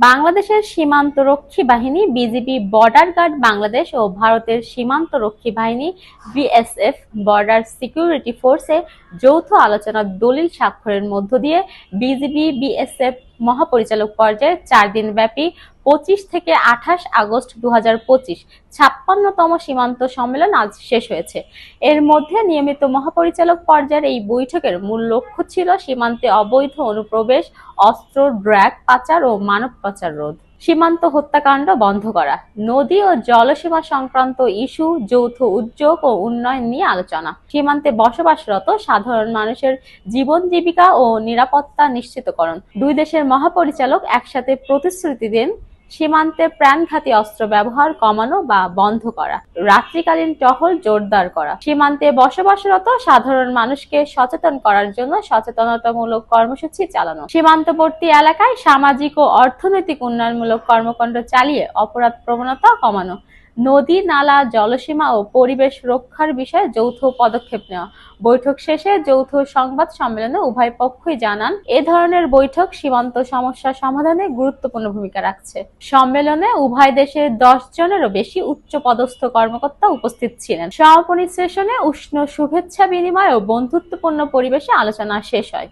বাংলাদেশের সীমান্ত রক্ষী বাহিনী বিজিবি বর্ডার গার্ড বাংলাদেশ ও ভারতের সীমান্ত রক্ষী বাহিনী বিএসএফ বর্ডার সিকিউরিটি ফোর্সে যৌথ আলোচনার দলিল স্বাক্ষরের মধ্য দিয়ে বিজিবি বিএসএফ মহাপরিচালক পর্যায়ে চার দিন ব্যাপী পঁচিশ থেকে আঠাশ আগস্ট দু হাজার পঁচিশ, ছাপ্পান্নতম সীমান্ত সম্মেলন আজ শেষ হয়েছে। এর মধ্যে নিয়মিত মহাপরিচালক পর্যায়ের এই বৈঠকের মূল লক্ষ্য ছিল সীমান্তে অবৈধ অনুপ্রবেশ, অস্ত্র, ড্র্যাগ, পাচার ও মানব পাচার রোধ। সীমান্ত হত্যাকাণ্ড বন্ধ করা, নদী ও জলসীমা সংক্রান্ত ইস্যু, যৌথ উদ্যোগ ও উন্নয়ন নিয়ে আলোচনা। সীমান্তে বসবাসরত সাধারণ মানুষের জীবন জীবিকা ও নিরাপত্তা নিশ্চিতকরণ। দুই দেশের মহাপরিচালক একসাথে প্রতিশ্রুতি দেন সীমান্তে প্রাণঘাতী অস্ত্র ব্যবহার কমানো বা বন্ধ করা, রাত্রিকালীন টহল জোরদার করা, সীমান্তে বসবাসরত সাধারণ মানুষকে সচেতন করার জন্য সচেতনতামূলক কর্মসূচি চালানো, সীমান্তবর্তী এলাকায় সামাজিক ও অর্থনৈতিক উন্নয়নমূলক কর্মকাণ্ড চালিয়ে অপরাধ প্রবণতা কমানো নদী, নালা, জলসীমা ও পরিবেশ রক্ষার বিষয়ে যৌথ পদক্ষেপ নেওয়া। বৈঠক শেষে যৌথ সংবাদ সম্মেলনে উভয় পক্ষই জানান, এ ধরনের বৈঠক সীমান্ত সমস্যা সমাধানে গুরুত্বপূর্ণ ভূমিকা রাখছে। সম্মেলনে উভয় দেশের দশ জনেরও বেশি উচ্চ পদস্থ কর্মকর্তা উপস্থিত ছিলেন। সমাপনী সেশনে উষ্ণ শুভেচ্ছা বিনিময় ও বন্ধুত্বপূর্ণ পরিবেশে আলোচনা শেষ হয়।